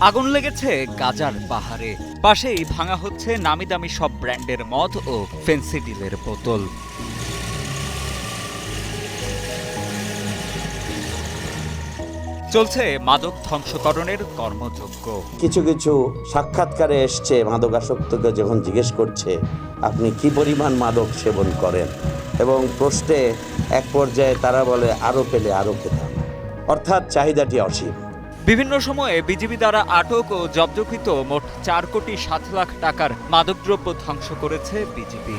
আগুন লেগেছে গাজার পাহাড়ে। পাশেই ভাঙা হচ্ছে নামি দামি সব ব্র্যান্ডের মদ ও ফেন্সিডিলের বোতল। চলছে মাদক ধ্বংসকরণের কর্মযজ্ঞ। কিছু কিছু সাক্ষাৎকারে এসছে মাদকাসক্তকে যখন জিজ্ঞেস করছে, আপনি কি পরিমাণ মাদক সেবন করেন? এবং প্রশ্নে এক পর্যায়ে তারা বলে আরও পেলে আরও খেতাম। অর্থাৎ চাহিদাটি অসীম। বিভিন্ন সময়ে বিজিবি দ্বারা আটক ও জব্দকৃত মোট চার কোটি সাত লাখ টাকার মাদকদ্রব্য ধ্বংস করেছে বিজিবি।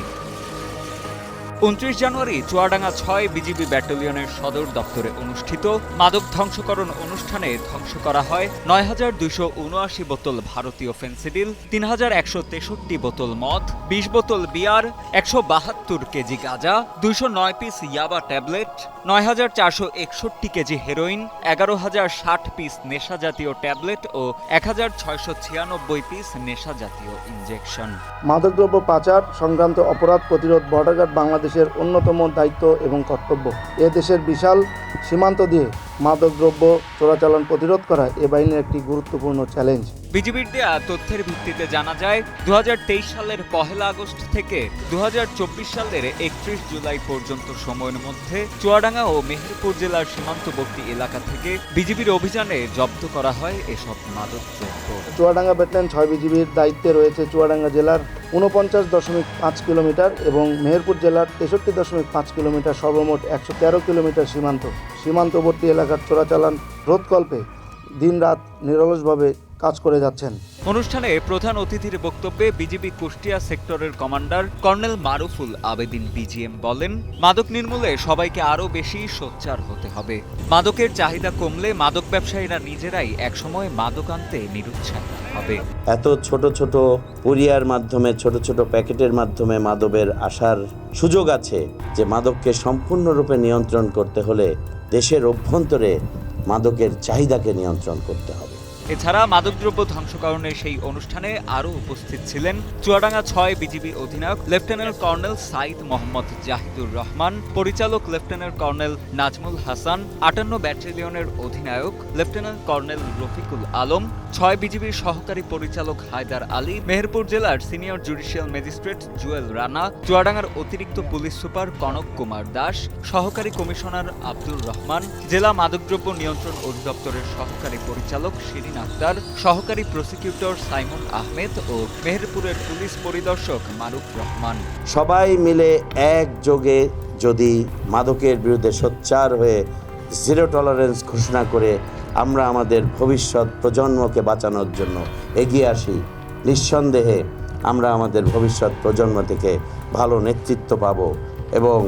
উনত্রিশ জানুয়ারি চুয়াডাঙ্গা ছয় বিজিবি ব্যাটালিয়নের সদর দপ্তরে অনুষ্ঠিত মাদক ধ্বংসকরণ অনুষ্ঠানে ধ্বংস করা হয় নয় হাজার দুইশো উনআশি বোতল ভারতীয় ফেন্সিডিল, তিন হাজার একশো তেষট্টি বোতল মদ, বিশ বোতল বিয়ার, একশো বাহাত্তর কেজি গাঁজা, দুইশো নয় পিস ইয়াবা ট্যাবলেট, নয় হাজার চারশো একষট্টি কেজি হেরোইন, এগারো হাজার ষাট পিস নেশা জাতীয় ট্যাবলেট ও এক হাজার ছয়শো ছিয়ানব্বই পিস নেশা জাতীয় ইনজেকশন। মাদকদ্রব্য পাচার সংক্রান্ত অপরাধ প্রতিরোধ বর্ডার গার্ড বাংলাদেশের অন্যতম দায়িত্ব এবং কর্তব্য। এ দেশের বিশাল সীমান্ত দিয়ে মাদকদ্রব্য চোরাচালান প্রতিরোধ করা এ বাহিনীর একটি গুরুত্বপূর্ণ চ্যালেঞ্জ বিজিবির দেয়া তথ্যের ভিত্তিতে জানা যায় দু হাজার তেইশ সালের পহেলা আগস্ট থেকে দু হাজার চব্বিশ সালের একত্রিশ জুলাই পর্যন্ত সময়ের মধ্যে চুয়াডাঙ্গা ও মেহেরপুর জেলার সীমান্তবর্তী এলাকা থেকে বিজিবির অভিযানে জব্দ করা হয় এসব মাদকদ্রব্য। চুয়াডাঙ্গা ব্যাটালিয়ন ছয় বিজিবির দায়িত্বে রয়েছে চুয়াডাঙ্গা জেলার উনপঞ্চাশ দশমিক পাঁচ কিলোমিটার এবং মেহেরপুর জেলার তেষট্টি দশমিক পাঁচ কিলোমিটার সর্বমোট একশো তেরো কিলোমিটার সীমান্ত। সীমান্তবর্তী এলাকার চোরাচালান রোধকল্পে দিনরাত নিরলসভাবে কাজ করে যাচ্ছেন। অনুষ্ঠানে প্রধান অতিথির বক্তব্যে বিজিবি কুষ্টিয়া সেক্টরের commander colonel Maruful Abedin BGM বলেন মাদক নির্মূলে সবাইকে আরও বেশি সোচ্চার হতে হবে। মাদকের চাহিদা কমলে মাদক ব্যবসায়ীরা নিজেরাই একসময় মাদক আনতে নিরুৎসাহিত হবে। এত ছোট ছোট পুরিয়ার মাধ্যমে ছোট ছোট প্যাকেটের মাধ্যমে মাদকের আসার সুযোগ আছে যে মাদককে সম্পূর্ণরূপে নিয়ন্ত্রণ করতে হলে দেশের অভ্যন্তরে মাদকের চাহিদাকে নিয়ন্ত্রণ করতে হবে। এছাড়া মাদকদ্রব্য ধ্বংসকরণের সেই অনুষ্ঠানে আরও উপস্থিত ছিলেন চুয়াডাঙ্গা ছয় বিজিবি অধিনায়ক লেফটেন্যান্ট কর্নেল সাইদ মোহাম্মদ জাহিদুর রহমান, পরিচালক লেফটেন্যান্ট কর্নেল নাজমুল হাসান, আটান্ন ব্যাটালিয়নের অধিনায়ক লেফটেন্যান্ট কর্নেল রফিকুল আলম, ছয় বিজিবির সহকারী পরিচালক হায়দার আলী, মেহেরপুর জেলার senior judicial magistrate Jewel Rana, চুয়াডাঙ্গার অতিরিক্ত পুলিশ সুপার কনক কুমার দাস, সহকারী কমিশনার আব্দুর রহমান, জেলা মাদকদ্রব্য নিয়ন্ত্রণ অধিদপ্তরের সহকারী পরিচালক শিরিন আক্তার সহকারী প্রসিকিউটর সাইমন আহমেদ ও মেহেরপুরের পুলিশ পরিদর্শক মারুফ রহমান। সবাই মিলে একযোগে যদি মাদকের বিরুদ্ধে সোচ্চার হয়ে জিরো টলারেন্স ঘোষণা করে আমরা আমাদের ভবিষ্যৎ প্রজন্মকে বাঁচানোর জন্য এগিয়ে আসি, নিঃসন্দেহে আমরা আমাদের ভবিষ্যৎ প্রজন্ম থেকে ভালো নেতৃত্ব পাব এবং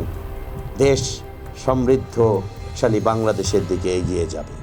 দেশ সমৃদ্ধশালী বাংলাদেশের দিকে এগিয়ে যাবে।